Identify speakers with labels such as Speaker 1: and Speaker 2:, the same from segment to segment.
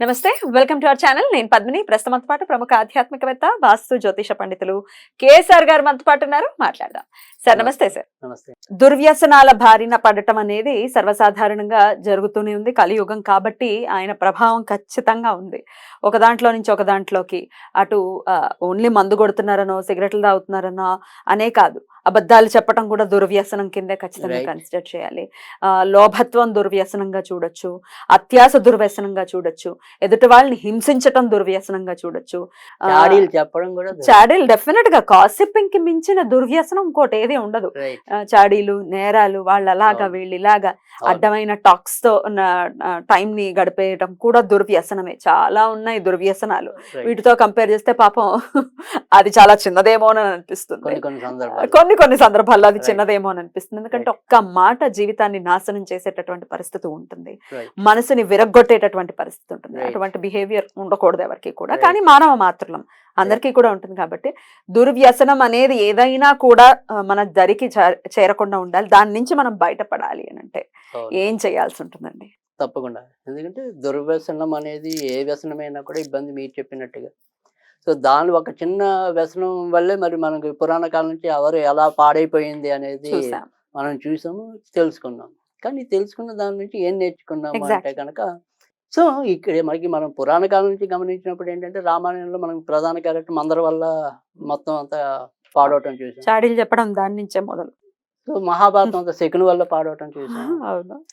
Speaker 1: నమస్తే welcome to our channel. నేను పద్మిని. ప్రస్తుతం మనతో పాటు ప్రముఖ ఆధ్యాత్మికవేత్త వాస్తు జ్యోతిష పండితులు కేఎస్ఆర్ గారు మనతో పాటు ఉన్నారు. మాట్లాడదాం. సార్ నమస్తే. సార్.
Speaker 2: నమస్తే.
Speaker 1: దుర్వ్యసనాల బారిన పడటం అనేది సర్వసాధారణంగా జరుగుతూనే ఉంది. కలియుగం కాబట్టి ఆయన ప్రభావం ఖచ్చితంగా ఉంది. ఒక దాంట్లో నుంచి ఒక దాంట్లోకి అటు ఓన్లీ మందు కొడుతున్నారనో సిగరెట్లు తాగుతున్నారనో అనే కాదు. అబద్ధాలు చెప్పడం కూడా దుర్వ్యసనం కిందే ఖచ్చితంగా. కన్సిడర్ చేయాలి. ఆ, లోభత్వం దుర్వ్యసనంగా చూడొచ్చు. అత్యాస దుర్వ్యసనంగా చూడొచ్చు. ఎదుటి వాళ్ళని హింసించటం దుర్వ్యసనంగా చూడొచ్చు.
Speaker 2: చాడీలు చెప్పడం కూడా
Speaker 1: చాడీలు డెఫినెట్గా కాసిప్పింగ్కి మించిన దుర్వ్యసనం ఇంకోటి ఏది ఉండదు. చాడీలు నేరాలు వాళ్ళ అలాగా. వీళ్ళు ఇలాగా అడ్డమైన టాక్స్తో టైం ని గడిపేయడం కూడా దుర్వ్యసనమే. చాలా ఉన్నాయి దుర్వ్యసనాలు. వీటితో కంపేర్ చేస్తే పాపం అది చాలా చిన్నదేమో అని అనిపిస్తుంది.
Speaker 2: కొన్ని కొన్ని సందర్భాలు.
Speaker 1: కొన్ని కొన్ని సందర్భాల్లో అది. చిన్నదేమో అని అనిపిస్తుంది. ఎందుకంటే. ఒక్క మాట జీవితాన్ని నాశనం చేసేటటువంటి పరిస్థితి ఉంటుంది. మనసుని విరగ్గొట్టేటటువంటి పరిస్థితి ఉంటుంది. అటువంటి బిహేవియర్ ఉండకూడదు ఎవరికి కూడా. కానీ మానవ మాత్రులం అందరికీ కూడా ఉంటుంది కాబట్టి దుర్వ్యసనం అనేది ఏదైనా కూడా మన దరికి చేరకుండా ఉండాలి. దాని నుంచి మనం బయటపడాలి అని అంటే. ఏం చేయాల్సి ఉంటుందండి?
Speaker 2: తప్పకుండా. ఎందుకంటే దుర్వ్యసనం అనేది ఏ వ్యసనమైనా కూడా ఇబ్బంది మీరు చెప్పినట్టుగా. సో దాని ఒక చిన్న వ్యసనం వల్లే మరి మనకి పురాణ కాలం నుంచి ఎవరు ఎలా పాడైపోయింది అనేది మనం చూసాము తెలుసుకున్నాం. కానీ తెలుసుకున్న దాని నుంచి ఏం నేర్చుకున్నాము అంటే. కనుక సో ఇక్కడ మనకి మనం పురాణ కాలం నుంచి గమనించినప్పుడు ఏంటంటే రామాయణంలో మనం ప్రధాన క్యారెక్టర్ మందర వల్ల మొత్తం అంతా పాడవటం చూసాం.
Speaker 1: చాడీలు చెప్పడం దాని నుంచే మొదలు.
Speaker 2: సో మహాభారతం అంతా శకుని వల్ల పాడవటం చూసాం.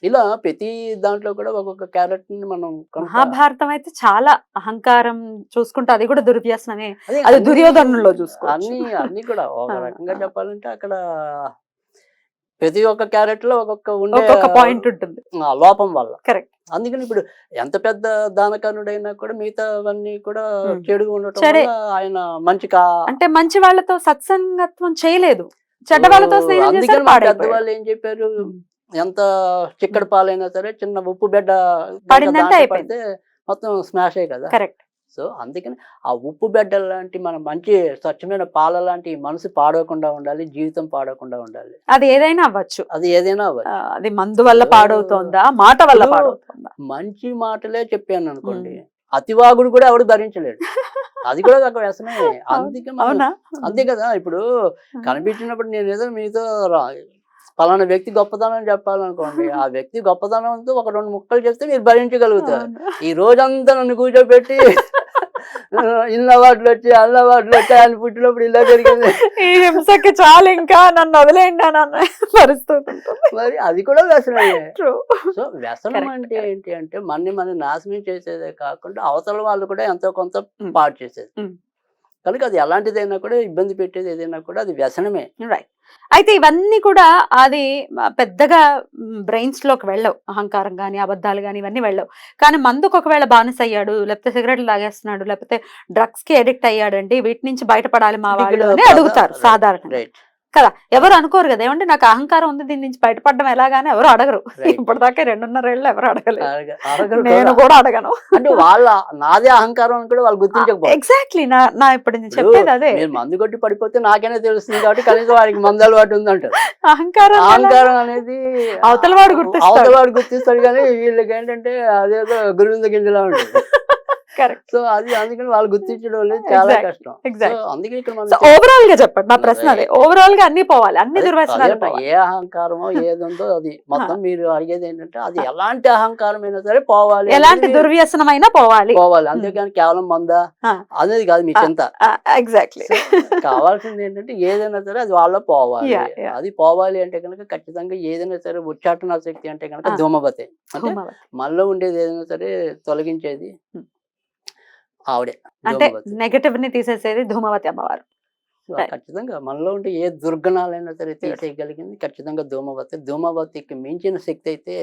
Speaker 2: ఇలా ప్రతి దాంట్లో కూడా ఒక్కొక్క క్యారెక్టర్ని మనం
Speaker 1: మహాభారతం అయితే చాలా అహంకారం చూసుకుంటే అది కూడా దుర్వ్యసనమే.
Speaker 2: అదే
Speaker 1: దుర్యోధనులో చూసుకోవచ్చు.
Speaker 2: అన్ని అన్ని కూడా ఒక రకంగా. చెప్పాలంటే అక్కడ ప్రతి ఒక్క క్యారెక్టర్లో ఒక్కొక్క ఉండే
Speaker 1: ఒక్కొక్క పాయింట్ ఉంటుంది
Speaker 2: ఆ, లోపం వల్ల
Speaker 1: Correct.
Speaker 2: అందుకని ఇప్పుడు ఎంత పెద్ద దానకర్ణుడైనా కూడా మిగతావన్నీ కూడా. చెడుగా ఉండటం ఆయన మంచి కా
Speaker 1: అంటే మంచి వాళ్ళతో సత్సంగత్వం చేయలేదు చెడ్డ వాళ్ళతో.
Speaker 2: పెద్దవాళ్ళు ఏం చెప్పారు. ఎంత చిక్కడి పాలైనా సరే చిన్న ఉప్పు బిడ్డ. పడితే మొత్తం స్మాష్ అయ్యి కదా
Speaker 1: కరెక్ట్
Speaker 2: సో అందుకని ఆ ఉప్పు బిడ్డ లాంటి మన మంచి స్వచ్ఛమైన పాల లాంటి మనసు పాడవకుండా ఉండాలి జీవితం పాడవకుండా ఉండాలి.
Speaker 1: అది ఏదైనా అవ్వచ్చు.
Speaker 2: అది ఏదైనా అవ్వాలి.
Speaker 1: ఆ, అది మందు వల్ల. పాడవుతోందా మాట వల్ల పాడవుతోందా?
Speaker 2: మంచి మాటలే చెప్పాను అనుకోండి అతివాగుడు కూడా ఎవడు భరించలేడు అది కూడా ఒక వ్యసనే అందుకే అంతే కదా ఇప్పుడు కనిపించినప్పుడు నేను ఏదో మీతో పలానా వ్యక్తి గొప్పతనం చెప్పాలనుకోండి ఆ వ్యక్తి గొప్పతనంతో ఒక రెండు ముక్కలు చెప్తే మీరు భరించగలుగుతారు. ఈ రోజంతా నన్ను కూర్చోబెట్టి ఇళ్ళ వాటిలో వచ్చి అల్ల వాటిలో వచ్చి ఆయన పుట్టినప్పుడు ఇలా జరిగింది
Speaker 1: ఈ హింసకి చాలు ఇంకా నన్ను వదిలేయండి అని అన్న పరిస్థితి
Speaker 2: మరి అది కూడా వ్యసనమే
Speaker 1: True.
Speaker 2: సో వ్యసనం అంటే. ఏంటి అంటే మనని మనం నాశనం చేసేదే కాకుండా అవతల వాళ్ళు కూడా ఎంతో కొంత. పాడు చేసేది. కనుక అది ఎలాంటిదైనా కూడా ఇబ్బంది పెట్టేది ఏదైనా కూడా అది వ్యసనమే.
Speaker 1: రైట్ అయితే ఇవన్నీ కూడా అది పెద్దగా బ్రెయిన్స్లోకి వెళ్ళవు. అహంకారం కానీ అబద్ధాలు కానీ ఇవన్నీ వెళ్ళవు. కానీ మందుకు ఒకవేళ బానిస అయ్యాడు లేకపోతే సిగరెట్లు తాగేస్తున్నాడు లేకపోతే డ్రగ్స్కి అడిక్ట్ అయ్యాడండి వీటి నుంచి బయటపడాలి మా వాళ్ళు అని అడుగుతారు
Speaker 2: రైట్
Speaker 1: కదా? ఎవరు అనుకోరు కదా? ఏమంటే నాకు అహంకారం ఉంది దీని నుంచి బయటపడడం ఎలాగానే ఎవరు అడగరు. ఇప్పటిదాకా రెండున్నరేళ్ళు ఎవరు అడగలేదు. నేను
Speaker 2: కూడా.
Speaker 1: అడగను.
Speaker 2: అంటే వాళ్ళ నాదే అహంకారం అని కూడా వాళ్ళు గుర్తించకపోవచ్చు
Speaker 1: ఎగ్జాక్ట్లీ నా నా ఇప్పుడు నేను
Speaker 2: ఇప్పుడు
Speaker 1: చెప్పేది అదే.
Speaker 2: మందు కొట్టి పడిపోతే నాకేనే తెలుస్తుంది కాబట్టి కనీసం వాడికి మందు అలవాటు ఉందంటారు
Speaker 1: అహంకారం?
Speaker 2: అహంకారం అనేది
Speaker 1: అవతల వాడు గుర్తిస్తాడు.
Speaker 2: అవతల వాడు గుర్తిస్తాడు కానీ వీళ్ళకి ఏంటంటే అదేదో గురువింద గింజలా ఉంటుంది. సో అది అందుకని వాళ్ళు గుర్తించడం అనేది చాలా. కష్టం. సో
Speaker 1: ఎగ్జాక్ట్
Speaker 2: అందుకే ఇక్కడ
Speaker 1: సో
Speaker 2: మనం
Speaker 1: ఓవరాల్గా చెప్పండి. నా ప్రశ్న అదే. ఓవరాల్గా అన్ని పోవాలి. అన్ని దుర్వ్యసనాలు
Speaker 2: ఏ అహంకారమో ఏది ఉందో అది. మొత్తం మీరు అడిగేది ఏంటంటే అది ఎలాంటి అహంకారం అయినా సరే పోవాలి
Speaker 1: ఎలాంటి
Speaker 2: అనేది
Speaker 1: దుర్వ్యసనం అయినా పోవాలి.
Speaker 2: పోవాలి. అంతేగాని కేవలం మందా. అనేది కాదు మీ. చింత.
Speaker 1: ఎగ్జాక్ట్లీ
Speaker 2: కావాల్సింది ఏంటంటే ఏదైనా సరే అది వాళ్ళ పోవాలి. అది పోవాలి అంటే కనుక ఖచ్చితంగా ఏదైనా సరే ఉచ్చాటన శక్తి అంటే కనుక. ధూమపతి. అంటే మనలో ఉండేది ఏదైనా సరే తొలగించేది.
Speaker 1: Hmm.
Speaker 2: ఆవిడే
Speaker 1: అంటే. నెగటివ్ని తీసేసేది ధూమవతి అమ్మవారు.
Speaker 2: ఖచ్చితంగా మనలో ఉండే ఏ దుర్గుణాలైనా సరే తీసేయగలిగింది ఖచ్చితంగా ధూమవతి ధూమవతికి మించిన శక్తి అయితే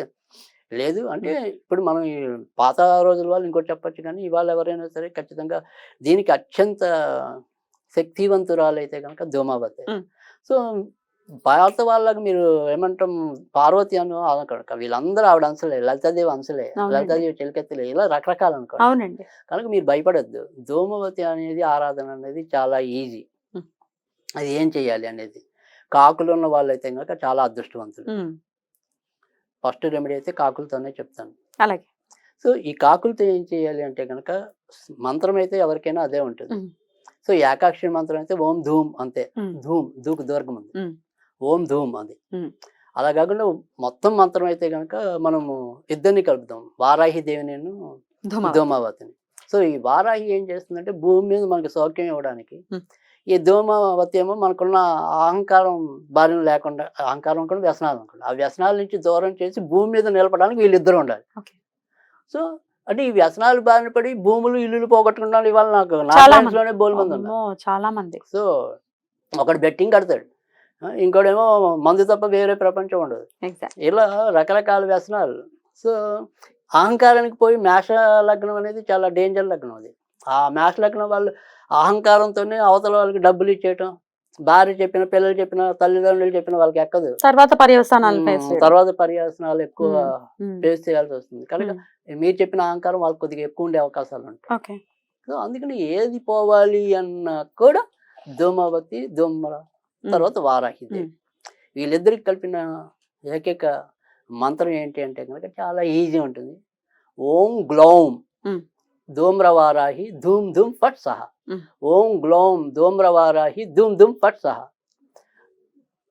Speaker 2: లేదు అంటే ఇప్పుడు మనం ఈ పాత రోజుల వాళ్ళు ఇంకోటి చెప్పొచ్చు కానీ ఇవాళ ఎవరైనా సరే ఖచ్చితంగా దీనికి అత్యంత శక్తివంతురాలు అయితే కనుక ధూమావతి
Speaker 1: Mm.
Speaker 2: సో పాత వాళ్ళకి మీరు ఏమంటాం పార్వతి అను అనక వీళ్ళందరూ ఆవిడ అంశలే లలితాదేవి అంశలే. లలితాదేవి చెలికెత్తలే ఇలా రకరకాలు అనుకోండి.
Speaker 1: అవునండి.
Speaker 2: కనుక మీరు భయపడొద్దు. ధూమవతి అనేది ఆరాధన అనేది చాలా ఈజీ. అది ఏం చేయాలి అనేది. కాకులు ఉన్న వాళ్ళైతే కనుక చాలా అదృష్టవంతులు. ఫస్ట్ రెమెడీ అయితే కాకులతోనే చెప్తాను.
Speaker 1: అలాగే.
Speaker 2: సో ఈ కాకులతో ఏం చేయాలి అంటే కనుక మంత్రం అయితే ఎవరికైనా అదే ఉంటుంది. సో ఏకాక్షరి మంత్రం అయితే ఓం ధూమ్ అంతే. ధూమ్ దూకు దూర్గం ఉంది. ఓం ధూమ్ అది. అలా కాకుండా మొత్తం మంత్రం అయితే కనుక మనము ఇద్దరిని కలుపుదాం వారాహి దేవిని
Speaker 1: ధూమావతి.
Speaker 2: ధూమావతిని. సో ఈ వారాహి ఏం చేస్తుందంటే భూమి మీద మనకి సౌఖ్యం ఇవ్వడానికి. ఈ ధూమావతి ఏమో మనకున్న అహంకారం బారిన లేకుండా అహంకారం కూడా వ్యసనాలు అనుకోండి. ఆ వ్యసనాల నుంచి దూరం చేసి భూమి మీద నిలపడానికి వీళ్ళిద్దరు ఉండాలి. సో అంటే ఈ వ్యసనాలు బారిన పడి భూములు ఇల్లులు పోగొట్టుకున్నా ఇవాళ నాకు నా
Speaker 1: చాలా
Speaker 2: బోల్ మంది
Speaker 1: చాలా
Speaker 2: సో ఒకడు బెట్టింగ్ కడతాడు. ఇంకోడేమో మందు తప్ప వేరే ప్రపంచం ఉండదు. ఇలా రకరకాల వ్యసనాలు. సో అహంకారానికి పోయి మేష లగ్నం అనేది చాలా డేంజర్ లగ్నం అది. ఆ మేష లగ్నం వాళ్ళు అహంకారంతోనే అవతల వాళ్ళకి డబ్బులు ఇచ్చేయటం భార్య చెప్పిన పిల్లలు చెప్పిన తల్లిదండ్రులు చెప్పిన వాళ్ళకి ఎక్కదు.
Speaker 1: తర్వాత పర్యవసానాలు
Speaker 2: తర్వాత పర్యాసనాలు ఎక్కువ ఫేస్ చేయాల్సి వస్తుంది. కనుక మీరు చెప్పిన అహంకారం వాళ్ళకి కొద్దిగా ఎక్కువ ఉండే అవకాశాలు ఉంటాయి. సో అందుకని ఏది పోవాలి అన్నా కూడా ధూమవతి ధూమర తర్వాత వారాహి దేవి
Speaker 1: మ్మ్.
Speaker 2: వీళ్ళిద్దరికి కలిపిన ఏకైక మంత్రం ఏంటి అంటే కనుక చాలా ఈజీ ఉంటుంది ఓం గ్లౌం. ధూమ్రవారాహి ధూమ్ ధూమ్ ఫట్ సహ. ఓం గ్లౌం ధూమ్రవారాహి ధూమ్ ధూమ్ ఫట్ సహ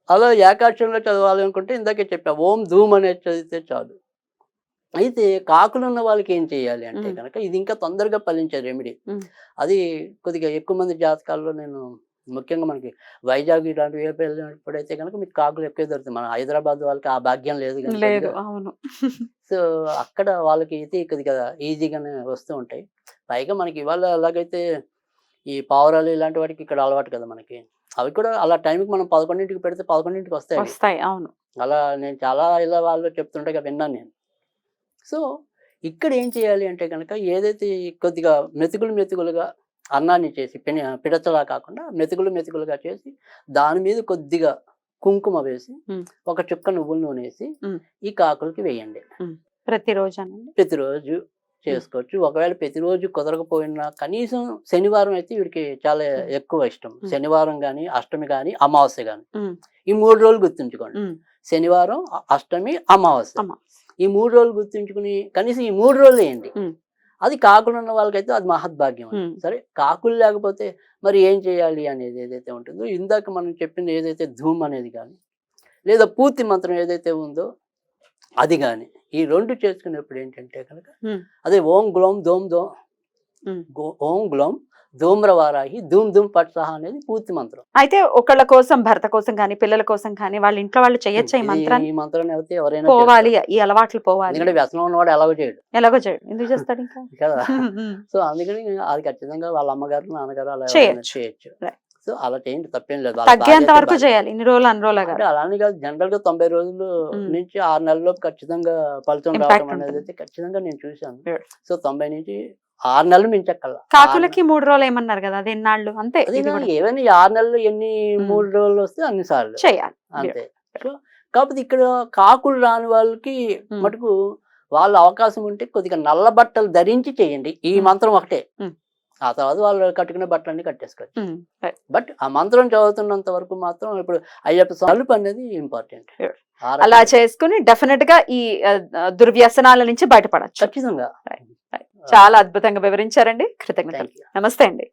Speaker 2: అలా ఏకాక్షరంలో చదవాలి అనుకుంటే ఇందాకే చెప్పా ఓం ధూమ్ అనేది చదివితే చాలు అయితే కాకులు ఉన్న వాళ్ళకి ఏం చేయాలి అంటే. కనుక ఇది ఇంకా తొందరగా ఫలించే రెమెడీ. అది కొద్దిగా ఎక్కువ మంది జాతకాల్లో నేను ముఖ్యంగా మనకి వైజాగ్ ఇలాంటివి వెళ్ళినప్పుడైతే కనుక మీకు కాకులు ఎక్కువ దొరుకుతాయి. మన హైదరాబాద్ వాళ్ళకి ఆ భాగ్యం లేదు.
Speaker 1: అవును.
Speaker 2: సో అక్కడ వాళ్ళకి అయితే కొద్దిగా ఈజీగానే వస్తూ ఉంటాయి. పైగా మనకి ఇవాళ ఎలాగైతే ఈ పావురాలు ఇలాంటి వాటికి ఇక్కడ అలవాటు కదా మనకి. అవి కూడా అలా టైంకి మనం పదకొండింటికి పెడితే పదకొండింటికి వస్తాయి.
Speaker 1: వస్తాయి అవును.
Speaker 2: అలా నేను చాలా ఇలా వాళ్ళు చెప్తుంటే కదా విన్నాను నేను. సో ఇక్కడ ఏం చేయాలి అంటే కనుక ఏదైతే కొద్దిగా మెతుకులు మెతుకులుగా అన్నాన్ని చేసి పిని పిడచలా కాకుండా మెతుకులు మెతుకులుగా చేసి దాని మీద కొద్దిగా కుంకుమ వేసి. ఒక చుక్క నువ్వుల నూనె వేసి. ఈ కాకులకి వేయండి
Speaker 1: ప్రతిరోజు
Speaker 2: ప్రతిరోజు చేసుకోవచ్చు ఒకవేళ ప్రతిరోజు కుదరకపోయినా కనీసం శనివారం అయితే వీడికి చాలా ఎక్కువ ఇష్టం. శనివారం కానీ అష్టమి కానీ అమావాస్య కానీ. ఈ మూడు రోజులు గుర్తుంచుకోండి. శనివారం అష్టమి అమావాస్య ఈ మూడు రోజులు గుర్తుంచుకుని కనీసం ఈ మూడు రోజులు వేయండి. అది కాకులు ఉన్న వాళ్ళకైతే అది మహద్భాగ్యం. సరే కాకులు లేకపోతే మరి ఏం చేయాలి అనేది ఏదైతే ఉంటుందో ఇందాక మనం చెప్పింది ఏదైతే ధూమ్ అనేది కానీ లేదా పూర్తి మంత్రం ఏదైతే ఉందో అది కానీ ఈ రెండు చేసుకునేప్పుడు ఏంటంటే కనుక. అదే ఓం గ్లోం దోమ్ దో. గో- ఓం గ్లోం ధూమ్రవారాహి ధూమ్ ధూమ్ పట్ సహా అనేది పూర్తి మంత్రం
Speaker 1: అయితే ఒకళ్ళ కోసం భర్త కోసం కానీ పిల్లల కోసం కానీ వాళ్ళ ఇంట్లో వాళ్ళు చేయొచ్చా ఈ మంత్రాన్ని
Speaker 2: ఈ మంత్రాన్ని అయితే ఎవరైనా
Speaker 1: పోవాలి. ఈ అలవాట్లు పోవాలి
Speaker 2: ఎందుకంటే వ్యసనం ఉన్నవాడు ఎలాగో చేయడు
Speaker 1: ఎలాగో చేయడు ఎందుకు చేస్తాడు ఇంకా
Speaker 2: కదా సో అందుకని అది ఖచ్చితంగా వాళ్ళ అమ్మగారు నాన్నగారు అలా
Speaker 1: చేయొచ్చు.
Speaker 2: సో అలా చేయండి తప్పేం లేదు
Speaker 1: తగ్గేంత వరకు. చేయాలి ఇన్ని రోజులు అన్ని రోజులు
Speaker 2: అలానే కాదు జనరల్గా తొంభై రోజులు. నుంచి ఆరు నెలల్లోపు ఖచ్చితంగా ఫలితం రావడం అనేది. అయితే ఖచ్చితంగా నేను చూశాను. సో తొంభై నుంచి ఆరు నెలలు మించక్కల.
Speaker 1: కాకులకి మూడు రోజులు ఏమన్నారు కదా అది ఎన్నాళ్ళు అంతే.
Speaker 2: ఏమైనా ఆరు నెలలు ఎన్ని. మూడు రోజులు వస్తే అన్ని సార్లు.
Speaker 1: చేయాలి.
Speaker 2: అంతే. సో కాకపోతే ఇక్కడ కాకులు రాని వాళ్ళకి. మటుకు వాళ్ళ అవకాశం ఉంటే కొద్దిగా నల్ల బట్టలు ధరించి చేయండి. ఈ. మంత్రం ఒకటే. ఆ తర్వాత వాళ్ళు కట్టుకునే బట్టలన్నీ కట్టేసుకోవచ్చు. బట్ ఆ మంత్రం చదువుతున్నంత వరకు మాత్రం ఇప్పుడు అయ్యప్ప తలుపు అనేది ఇంపార్టెంట్.
Speaker 1: అలా చేసుకుని డెఫినెట్గా ఈ దుర్వ్యసనాల నుంచి బయటపడచ్చు.
Speaker 2: ఖచ్చితంగా.
Speaker 1: చాలా అద్భుతంగా వివరించారండి. కృతజ్ఞతలు. నమస్తే అండి.